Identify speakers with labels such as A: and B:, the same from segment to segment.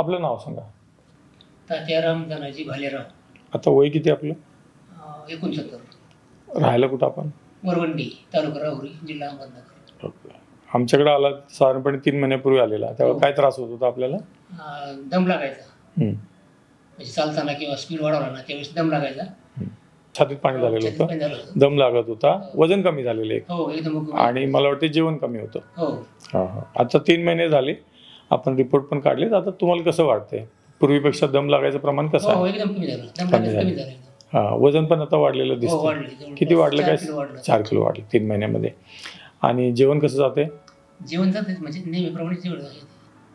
A: आपलं नाव सांगा.
B: तात्याराम धनाजी भालेराव.
A: आता वय किती आपलं?
B: अं, एकोणसत्तर.
A: राहायला कुठं आपण?
B: वरवंडी तालुका राहुरी जिल्हा अहमदनगर.
A: ओके. आमच्याकडे आला साधारणपणे तीन महिन्यापूर्वी आलेला. तेव्हा
B: हो.
A: काय त्रास होत होता आपल्याला?
B: अं, दम लागायचा.
A: हम्म.
B: म्हणजे चालताना किंवा स्पीड वाढवला ना त्यावेळेस दम लागायचा.
A: छातीत पाणी झालेलं
B: छातीत
A: होतं.
B: पाणी झालं होतं.
A: दम लागत होता. वजन कमी झालेलं एक.
B: हो एकदम
A: आणि मला वाटतं जेवण कमी होतं.
B: हो.
A: हा हा. आता तीन महिने झाले. आपण रिपोर्ट पण काढलेत. आता तुम्हाला कसं वाटतंय? पूर्वीपेक्षा दम लागायचं प्रमाण कसं
B: हो
A: आहे?
B: एकदम कमी झालं. दम
A: कमी
B: लागायचं
A: झालं.
B: कमी झालं. एकदम.
A: हा वजन पण आता वाढलेलं
B: हो
A: दिसतं
B: वाढले जवळपास
A: किती वाढलं
B: चार
A: काय?
B: वाढलं.
A: चार किलो वाढलं तीन महिन्यामध्ये. आणि जेवण कसं जाते
B: जेवण जाते म्हणजे नेहमीप्रमाणे जेवण आहे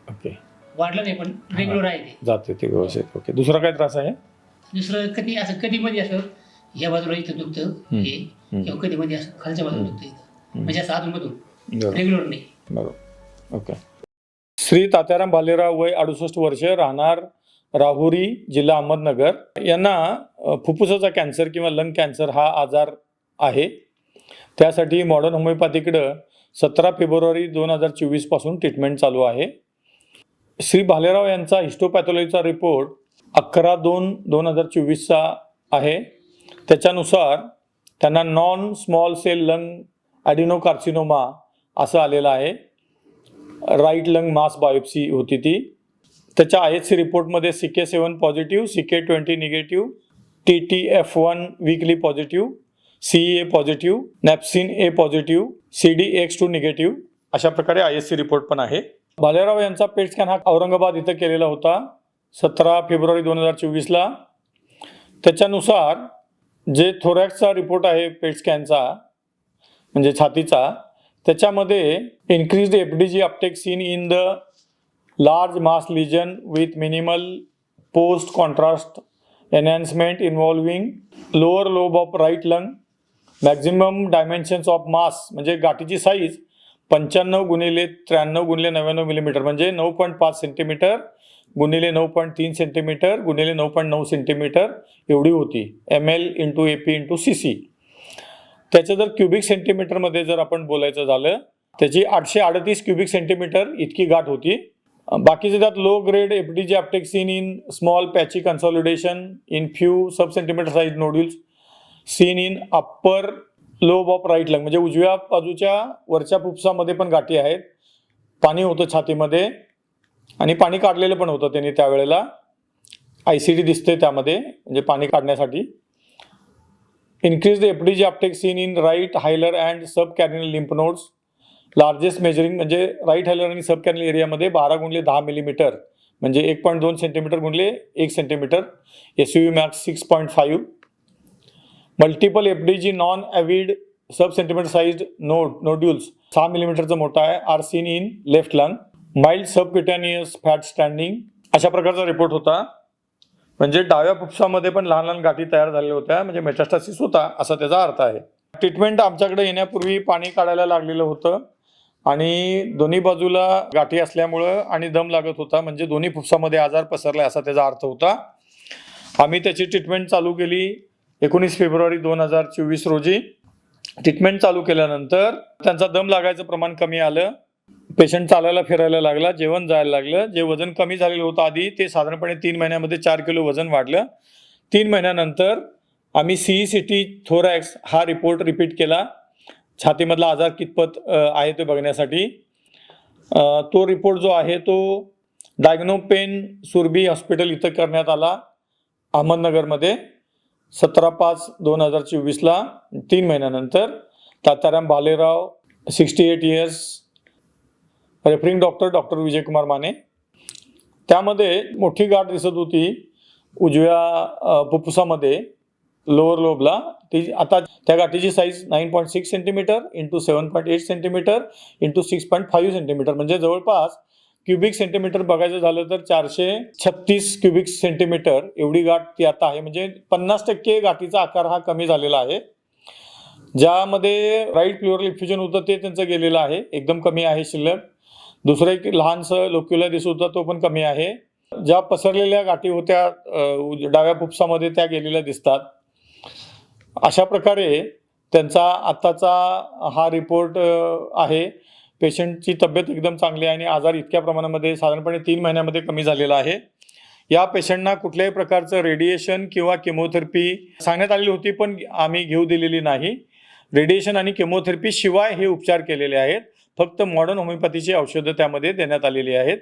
A: ओके.
B: वाढलं नाही पण रेग्युलर आहे ते.
A: जाते ते व्यवस्थित. ओके. दुसरा काय त्रास आहे?
B: दुसरं कधी असं कधी मध्ये असं या बाजूला इथं दुखतं हे. किंवा कधी मध्ये असं खालच्या बाजूला दुखतं इथं. म्हणजे असं
A: बरोबर.
B: रेग्युलर नाही.
A: बरोबर. ओके. श्री तात्याराम भालेराव वय अडुसष्ट वर्ष राहणार राहुरी जिल्हा अहमदनगर. यांना फुफ्फुसाचा कॅन्सर किंवा लंग कॅन्सर हा आजार आहे. त्यासाठी मॉडर्न होमिओपॅथीकडं सतरा फेब्रुवारी दोन हजार चोवीसपासून ट्रीटमेंट चालू आहे. श्री भालेराव यांचा हिस्टोपॅथॉलॉजीचा रिपोर्ट अकरा दोन दोन हजार चोवीसचा आहे. त्याच्यानुसार त्यांना non small cell lung adenocarcinoma असं आलेलं आहे. राईट लंग मास बायोप्सी होती ती. त्याच्या I H C रिपोर्टमध्ये C K seven positive C K twenty negative T T F one weakly positive C A positive napsin A positive C D X two negative अशा प्रकारे I S C report पण आहे. भालेराव यांचा पेट scan हा औरंगाबाद इथं केलेला होता सतरा फेब्रुवारी दोन हजार चोवीसला त्याच्यानुसार जे थोरॅक्सचा रिपोर्ट आहे पेट स्कॅनचा म्हणजे छातीचा त्याच्यामध्ये increase F D G uptake seen in the large mass lesion with minimal post contrast enhancement involving lower lobe of right lung maximum dimensions of mass म्हणजे गाठीची साईज पंच्याण्णव गुणिले त्र्याण्णव गुणिले नव्याण्णव मिलीमीटर म्हणजे नऊ पॉईंट पाच सेंटीमीटर गुणिले नऊ पॉईंट तीन सेंटीमीटर गुणिले नऊ पॉईंट नऊ सेंटीमीटर एवढी होती. M L into A P into C C त्याचं जर क्युबिक सेंटीमीटरमध्ये जर आपण बोलायचं झालं त्याची आठशे अडतीस क्युबिक सेंटीमीटर इतकी गाठ होती. बाकीचे त्यात low grade F D G uptake seen in small patchy consolidation in few sub centimetre size nodules seen in upper lobe of right lung म्हणजे उजव्या बाजूच्या वरच्या फुफ्सामध्ये पण गाठी आहेत. पाणी होतं छातीमध्ये आणि पाणी काढलेलं पण होतं त्यांनी त्यावेळेला. आय सी डी दिसते त्यामध्ये म्हणजे पाणी काढण्यासाठी. Increase the F D G in seen in right hilar and sub carinal lymph nodes largest measuring म्हणजे राईट हायलर आणि सब एरियामध्ये बारा गुणले दहा मिलीमीटर म्हणजे एक पॉईंट दोन सेंटीमीटर गुणले एक centimetre S U max six point five multiple F D G non avid sub centimetre size node nodules सहा मिलीमीटरचा मोठा आहे are seen in left lung mild subcutaneous fat standing अशा प्रकारचा रिपोर्ट होता. म्हणजे डाव्या फुफ्सामध्ये पण लहान लहान गाठी तयार झालेल्या होत्या म्हणजे मेटास्टासिस होता असा त्याचा अर्थ आहे. ट्रीटमेंट आमच्याकडे येण्यापूर्वी पाणी काढायला लागलेलं होतं आणि दोन्ही बाजूला गाठी असल्यामुळं आणि दम लागत होता म्हणजे दोन्ही फुफ्सामध्ये आजार पसरला असा त्याचा अर्थ होता. आम्ही त्याची ट्रीटमेंट चालू केली एकोणीस फेब्रुवारी दोन हजार चोवीस रोजी. ट्रीटमेंट चालू केल्यानंतर त्यांचा दम लागायचं प्रमाण कमी आलं. पेशंट चालायला फिरायला लागला जेवण जायला लागलं. जे वजन कमी झालेलं होतं आधी ते साधारणपणे तीन महिन्यामध्ये चार किलो वजन वाढलं. तीन महिन्यानंतर आम्ही सी सी टी थोरॅक्स हा रिपोर्ट रिपीट केला. छातीमधला आजार कितपत आहे ते बघण्यासाठी. तो रिपोर्ट जो आहे तो डायग्नोपेन सुरबी हॉस्पिटल इथं करण्यात आला अहमदनगरमध्ये. सतरा पाच दोन हजार चोवीसला तीन महिन्यानंतर. Tataram Bhalerao sixty eight years referring doctor doctor Vijaykumar Mane. त्यामध्ये मोठी गाठ दिसत होती उजव्या अ, फुफ्फुसामध्ये लोअर लोबला ती आता त्या गाठीची size nine point six centimetre into seven point eight centimetre into six point five centimetre म्हणजे जवळपास क्युबिक सेंटीमीटर बघायचं झालं तर चारशे छत्तीस क्युबिक सेंटीमीटर एवढी गाठ ती आता आहे. म्हणजे पन्नास टक्के गाठीचा आकार हा कमी झालेला आहे. ज्यामध्ये राईट प्युअर इफ्युजन होतं ते त्यांचं गेलेलं आहे. एकदम कमी आहे शिल्लक. दुसरं एक लहानसं लोक्युला दिसत होता तो पण कमी आहे. ज्या पसरलेल्या गाठी होत्या डाव्या फुप्सामध्ये त्या गेलेल्या दिसतात. अशा प्रकारे त्यांचा आत्ताचा हा रिपोर्ट आहे. पेशंटची तब्येत एकदम चांगली आहे आणि आजार इतक्या प्रमाणामध्ये साधारणपणे तीन महिन्यामध्ये कमी झालेला आहे. या पेशंटना कुठल्याही प्रकारचं रेडिएशन किंवा केमोथेरपी सांगण्यात आलेली होती पण आम्ही घेऊ दिलेली नाही. रेडिएशन आणि केमोथेरपी शिवाय हे उपचार केलेले आहेत. फक्त मॉडर्न होमिओपॅथीची औषधं त्यामध्ये देण्यात आलेली आहेत.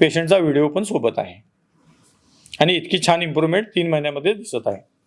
A: पेशंटचा व्हिडिओ पण सोबत आहे. आणि इतकी छान इम्प्रूव्हमेंट तीन महिन्यामध्ये दिसत आहे.